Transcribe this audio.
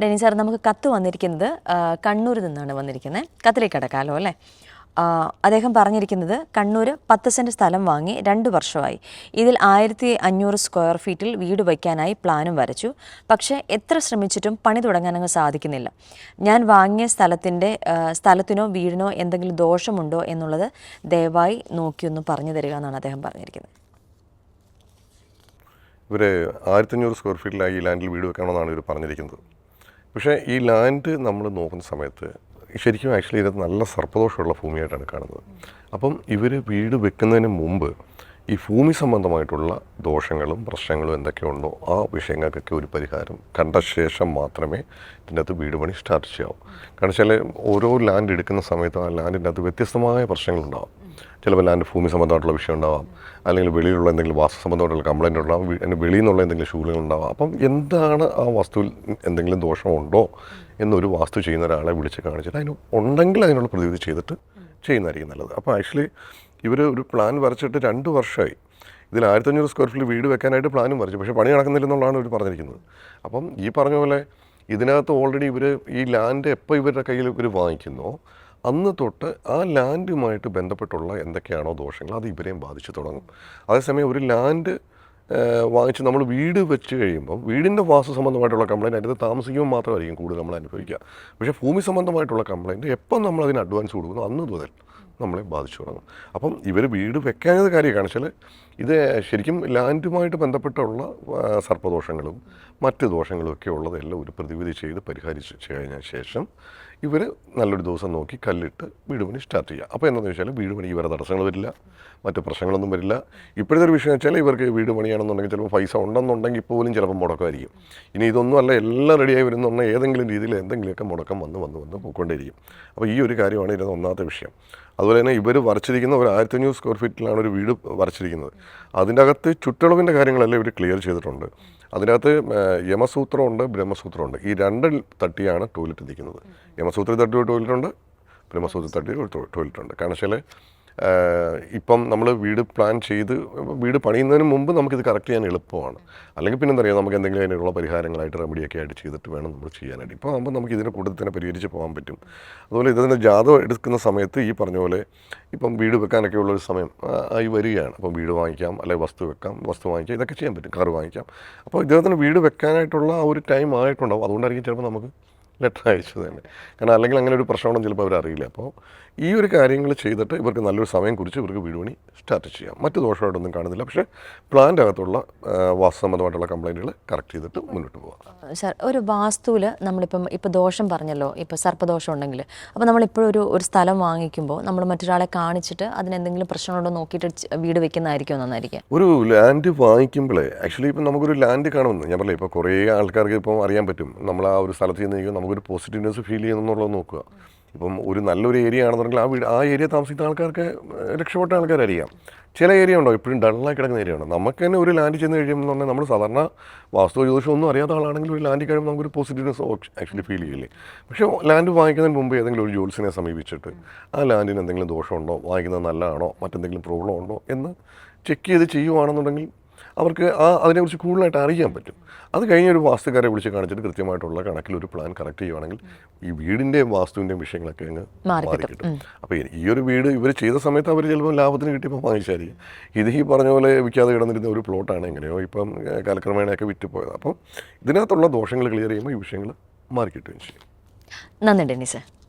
Deny sir നമുക്ക് കത്ത് വന്നിരിക്കുന്നത് കണ്ണൂരിൽ നിന്നാണ് വന്നിരിക്കുന്നത്. കത്തിലേക്ക് കിടക്കാമല്ലോ അല്ലേ? അദ്ദേഹം പറഞ്ഞിരിക്കുന്നത് കണ്ണൂർ പത്ത് സെന്റ് സ്ഥലം വാങ്ങി രണ്ട് വർഷമായി. ഇതിൽ ആയിരത്തി അഞ്ഞൂറ് സ്ക്വയർ ഫീറ്റിൽ വീട് വയ്ക്കാനായി പ്ലാനും വരച്ചു. പക്ഷേ എത്ര ശ്രമിച്ചിട്ടും പണി തുടങ്ങാനങ്ങ് സാധിക്കുന്നില്ല. ഞാൻ വാങ്ങിയ സ്ഥലത്തിന്റെ സ്ഥലത്തിനോ വീടിനോ എന്തെങ്കിലും ദോഷമുണ്ടോ എന്നുള്ളത് ദയവായി നോക്കിയൊന്ന് പറഞ്ഞു തരിക എന്നാണ് അദ്ദേഹം പറഞ്ഞിരിക്കുന്നത്. ഇവർ ആയിരത്തഞ്ഞൂറ് സ്ക്വയർ ഫീറ്റിലായി ഈ ലാൻഡിൽ വീട് വെക്കണമെന്നാണ് ഇവർ പറഞ്ഞിരിക്കുന്നത്. പക്ഷേ ഈ ലാൻഡ് നമ്മൾ നോക്കുന്ന സമയത്ത് ശരിക്കും ആക്ച്വലി ഇത് നല്ല സർപ്പദോഷമുള്ള ഭൂമിയായിട്ടാണ് കാണുന്നത്. അപ്പം ഇവർ വീട് വെക്കുന്നതിന് മുമ്പ് ഈ ഭൂമി സംബന്ധമായിട്ടുള്ള ദോഷങ്ങളും പ്രശ്നങ്ങളും എന്തൊക്കെയുണ്ടോ ആ വിഷയങ്ങൾക്കൊക്കെ ഒരു പരിഹാരം കണ്ട ശേഷം മാത്രമേ ഇതിന്റെ അകത്ത് വീട് പണി സ്റ്റാർട്ട് ചെയ്യാവൂ. കാരണം വെച്ചാൽ ഓരോ ലാൻഡ് എടുക്കുന്ന സമയത്ത് ആ ലാൻഡിന്റെ അകത്ത് വ്യത്യസ്തമായ പ്രശ്നങ്ങളുണ്ടാവും. ചിലപ്പോൾ ലാൻഡ് ഭൂമി സംബന്ധമായിട്ടുള്ള വിഷയം ഉണ്ടാവാം. അല്ലെങ്കിൽ വെളിയിലുള്ള എന്തെങ്കിലും വാസ്തു സംബന്ധമായിട്ടുള്ള കംപ്ലൈന്റ് ഉണ്ടാവും. അതിന് വെളിയിൽ നിന്നുള്ള എന്തെങ്കിലും ഷൂളുകൾ ഉണ്ടാവാം. അപ്പം എന്താണ് ആ വസ്തുവിൽ എന്തെങ്കിലും ദോഷമുണ്ടോ എന്നൊരു വാസ്തു ചെയ്യുന്ന ഒരാളെ വിളിച്ച് കാണിച്ചിട്ട് അതിന് ഉണ്ടെങ്കിൽ അതിനുള്ള പ്രതിവിധി ചെയ്തിട്ട് ചെയ്യുന്നതായിരിക്കും നല്ലത്. അപ്പോൾ ആക്ച്വലി ഇവർ ഒരു പ്ലാൻ വരച്ചിട്ട് രണ്ട് വർഷമായി. ഇതിൽ ആയിരത്തഞ്ഞൂറ് സ്ക്വയർ ഫീറ്റ് വീട് വെക്കാനായിട്ട് പ്ലാനും വരച്ചു. പക്ഷേ പണി നടക്കുന്നില്ലെന്നുള്ളതാണ് ഇവർ പറഞ്ഞിരിക്കുന്നത്. അപ്പം ഈ പറഞ്ഞ പോലെ ഇതിനകത്ത് ഓൾറെഡി ഇവർ ഈ ലാൻഡ് എപ്പോൾ ഇവരുടെ കയ്യിൽ ഇവർ വാങ്ങിക്കുന്നോ അന്ന് തൊട്ട് ആ ലാൻഡുമായിട്ട് ബന്ധപ്പെട്ടുള്ള എന്തൊക്കെയാണോ ദോഷങ്ങൾ അത് ഇവരെയും ബാധിച്ചു തുടങ്ങും. അതേസമയം ഒരു ലാൻഡ് വാങ്ങിച്ച് നമ്മൾ വീട് വെച്ച് കഴിയുമ്പോൾ വീടിന്റെ വാസ്തു സംബന്ധമായിട്ടുള്ള കംപ്ലയിന്റ് അതിന്റെ താമസിക്കുമ്പോൾ മാത്രമായിരിക്കും കൂടുതൽ നമ്മൾ അനുഭവിക്കുക. പക്ഷേ ഭൂമി സംബന്ധമായിട്ടുള്ള കംപ്ലയിന്റ് എപ്പം നമ്മൾ അതിന് അഡ്വാൻസ് കൊടുക്കുന്നു? അന്ന് മുതൽ നമ്മളെ ബാധിച്ചു തുടങ്ങും. അപ്പം ഇവർ വീട് വെക്കാനത് കാര്യം കാണിച്ചാൽ ഇത് ശരിക്കും ലാൻഡുമായിട്ട് ബന്ധപ്പെട്ടുള്ള സർപ്പദോഷങ്ങളും മറ്റ് ദോഷങ്ങളും ഒക്കെ ഉള്ളതെല്ലാം ഒരു പ്രതിവിധി ചെയ്ത് പരിഹരിച്ച് കഴിഞ്ഞ ശേഷം ഇവർ നല്ലൊരു ദിവസം നോക്കി കല്ലിട്ട് വീട് പണി സ്റ്റാർട്ട് ചെയ്യുക. അപ്പോൾ എന്താണെന്ന് വെച്ചാൽ വീട് പണിക്ക് വേറെ തടസ്സങ്ങൾ വരില്ല മറ്റ് പ്രശ്നങ്ങളൊന്നും വരില്ല. ഇപ്പോഴത്തെ ഒരു വിഷയം വെച്ചാൽ ഇവർക്ക് വീട് പണിയാണെന്നുണ്ടെങ്കിൽ ചിലപ്പോൾ പൈസ ഉണ്ടെന്നുണ്ടെങ്കിൽ പോലും ചിലപ്പോൾ മുടക്കമായിരിക്കും. ഇനി ഇതൊന്നുമല്ല എല്ലാം റെഡിയായി വരുന്നുണ്ടെങ്കിൽ ഏതെങ്കിലും രീതിയിൽ എന്തെങ്കിലുമൊക്കെ മുടക്കം വന്ന് വന്ന് വന്ന് പോയിക്കൊണ്ടേയിരിക്കും. അപ്പോൾ ഈ ഒരു കാര്യമാണ് ഇതിന്റെ ഒന്നാമത്തെ വിഷയം. അതുപോലെ തന്നെ ഇവർ വരച്ചിരിക്കുന്ന ഒരു ആയിരത്തഞ്ഞൂറ് സ്ക്വയർ ഫീറ്റിലാണ് ഒരു വീട് വരച്ചിരിക്കുന്നത്. അതിന്റെ അകത്ത് ചുറ്റളവിന്റെ കാര്യങ്ങളെല്ലാം ഇവർ ക്ലിയർ ചെയ്തിട്ടുണ്ട്. അതിനകത്ത് യമസൂത്രമുണ്ട് ബ്രഹ്മസൂത്രമുണ്ട്. ഈ രണ്ട് തട്ടിയാണ് ടോയ്ലറ്റ് നിൽക്കുന്നത് യമസൂത്ര തട്ടി ഒരു ടോയ്ലറ്റ് ഉണ്ട് ബ്രഹ്മസൂത്ര തട്ടി ഒരു ടോയ്ലറ്റ് ഉണ്ട്. കാരണം വെച്ചാൽ ഇപ്പം നമ്മൾ വീട് പ്ലാൻ ചെയ്ത് വീട് പണിയുന്നതിന് മുമ്പ് നമുക്കിത് കറക്റ്റ് ചെയ്യാൻ എളുപ്പമാണ്. അല്ലെങ്കിൽ പിന്നെ എന്താ പറയുക നമുക്ക് എന്തെങ്കിലും അതിനുള്ള പരിഹാരങ്ങളായിട്ട് റെമഡിയൊക്കെ ആയിട്ട് ചെയ്തിട്ട് വേണം നമ്മൾ ചെയ്യാനായിട്ട്. ഇപ്പോൾ ആകുമ്പോൾ നമുക്ക് ഇതിനെ കൂടുതൽ തന്നെ പരിഹരിച്ച് പോകാൻ പറ്റും. അതുപോലെ ഇതിന്റെ ജാതകം എടുക്കുന്ന സമയത്ത് ഈ പറഞ്ഞ പോലെ ഇപ്പം വീട് വെക്കാനൊക്കെ ഉള്ളൊരു സമയം ആയി വരികയാണ്. അപ്പം വീട് വാങ്ങിക്കാം അല്ലെങ്കിൽ വസ്തു വെക്കാം വസ്തു വാങ്ങിക്കാം ഇതൊക്കെ ചെയ്യാൻ പറ്റും കാർ വാങ്ങിക്കാം. അപ്പോൾ ഇദ്ദേഹത്തിന് വീട് വെക്കാനായിട്ടുള്ള ആ ഒരു ടൈം ആയിട്ടുണ്ടാവും. അതുകൊണ്ടായിരിക്കും ചിലപ്പോൾ നമുക്ക് ലെറ്റർ അയച്ചത് തന്നെ. കാരണം അല്ലെങ്കിൽ അങ്ങനെ ഒരു പ്രശ്നമാണെന്ന് ചിലപ്പോൾ അവർ അറിയില്ല അപ്പോൾ ഈ ഒരു കാര്യങ്ങൾ ചെയ്തിട്ട് ഇവർക്ക് നല്ലൊരു സമയം കുറിച്ച് ഇവർക്ക് വീട് പണി സ്റ്റാർട്ട് ചെയ്യാം. മറ്റു ദോഷമായിട്ടൊന്നും കാണുന്നില്ല. പക്ഷേ പ്ലാന്റ് അകത്തുള്ള വാസ്തുസംബന്ധമായിട്ടുള്ള വാസ്തു സംബന്ധമായിട്ടുള്ള കംപ്ലൈന്റുകൾ കറക്റ്റ് ചെയ്തിട്ട് മുന്നോട്ട് പോകാം സാർ ഒരു വാസ്തുവിൽ നമ്മളിപ്പം ഇപ്പോൾ ദോഷം പറഞ്ഞല്ലോ ഇപ്പോൾ സർപ്പദോഷം ഉണ്ടെങ്കിൽ അപ്പോൾ നമ്മളിപ്പോഴും ഒരു ഒരു സ്ഥലം വാങ്ങിക്കുമ്പോൾ നമ്മൾ മറ്റൊരാളെ കാണിച്ചിട്ട് അതിനെന്തെങ്കിലും പ്രശ്നമുണ്ടോ നോക്കിയിട്ട് വീട് വെക്കുന്നതായിരിക്കും നന്നായിരിക്കും. ഒരു ലാൻഡ് വാങ്ങിക്കുമ്പോഴേ ആക്ച്വലി ഇപ്പം നമുക്കൊരു ലാൻഡ് കാണുമെന്ന് ഞാൻ പറയാം ഇപ്പോൾ കുറേ ആൾക്കാർക്ക് ഇപ്പോൾ അറിയാൻ പറ്റും. നമ്മൾ ആ ഒരു സ്ഥലത്ത് നിന്ന് കഴിയുമ്പോൾ നമുക്കൊരു പോസിറ്റീവ്നെസ് ഫീൽ ചെയ്യുന്നുള്ളത് നോക്കുക. ഇപ്പം ഒരു നല്ലൊരു ഏരിയ ആണെന്നുണ്ടെങ്കിൽ ആ വീട് ആ ഏരിയ താമസിക്കുന്ന ആൾക്കാർക്ക് രക്ഷപ്പെട്ട ആൾക്കാരറിയാം ചില ഏരിയ ഉണ്ടോ? ഇപ്പോഴും ഡള്ളായി കിടക്കുന്ന ഏരിയ ഉണ്ടോ? നമുക്ക് തന്നെ ഒരു ലാൻഡ് ചെന്ന് പറഞ്ഞാൽ നമ്മൾ സാധാരണ വാസ്തു ജ്യോതിഷം ഒന്നും അറിയാത്ത ആളാണെങ്കിൽ ഒരു ലാൻഡ് കഴിയുമ്പോൾ നമുക്കൊരു പോസിറ്റീവ്നെസ് ആക്ച്വലി ഫീൽ ചെയ്യില്ലേ? പക്ഷേ ലാൻഡ് വാങ്ങിക്കുന്നതിന് മുമ്പ് ഏതെങ്കിലും ഒരു ജ്യോത്സിനെ സമീപിച്ചിട്ട് ആ ലാൻഡിന് എന്തെങ്കിലും ദോഷമുണ്ടോ? വാങ്ങിക്കുന്നത് നല്ലതാണോ? മറ്റെന്തെങ്കിലും പ്രോബ്ലം ഉണ്ടോ? എന്ന് ചെക്ക് ചെയ്ത് ചെയ്യുവാണെന്നുണ്ടെങ്കിൽ അവർക്ക് ആ അതിനെക്കുറിച്ച് കൂടുതലായിട്ട് അറിയാൻ പറ്റും. അത് കഴിഞ്ഞ ഒരു വാസ്തുക്കാരെ വിളിച്ച് കാണിച്ചിട്ട് കൃത്യമായിട്ടുള്ള കണക്കിൽ ഒരു പ്ലാൻ കറക്റ്റ് ചെയ്യുവാണെങ്കിൽ ഈ വീടിന്റെയും വാസ്തുവിന്റെയും വിഷയങ്ങളൊക്കെ അങ്ങ് മാറി കിട്ടും അപ്പോൾ ഈ ഒരു വീട് ഇവർ ചെയ്ത സമയത്ത് അവർ ചിലപ്പോൾ ലാഭത്തിന് കിട്ടിയപ്പോൾ വാങ്ങിച്ചായിരിക്കും ഇത് ഈ പറഞ്ഞ പോലെ വിൽക്കാതെ കിടന്നിരുന്ന ഒരു പ്ലോട്ടാണ് എങ്ങനെയോ ഇപ്പം കാലക്രമേണയൊക്കെ വിറ്റ് പോയത് അപ്പം ഇതിനകത്തുള്ള ദോഷങ്ങൾ ക്ലിയർ ചെയ്യുമ്പോൾ ഈ വിഷയങ്ങൾ മാറി കിട്ടുകയും ചെയ്യും. നന്ദി ഡെന്നിസ്.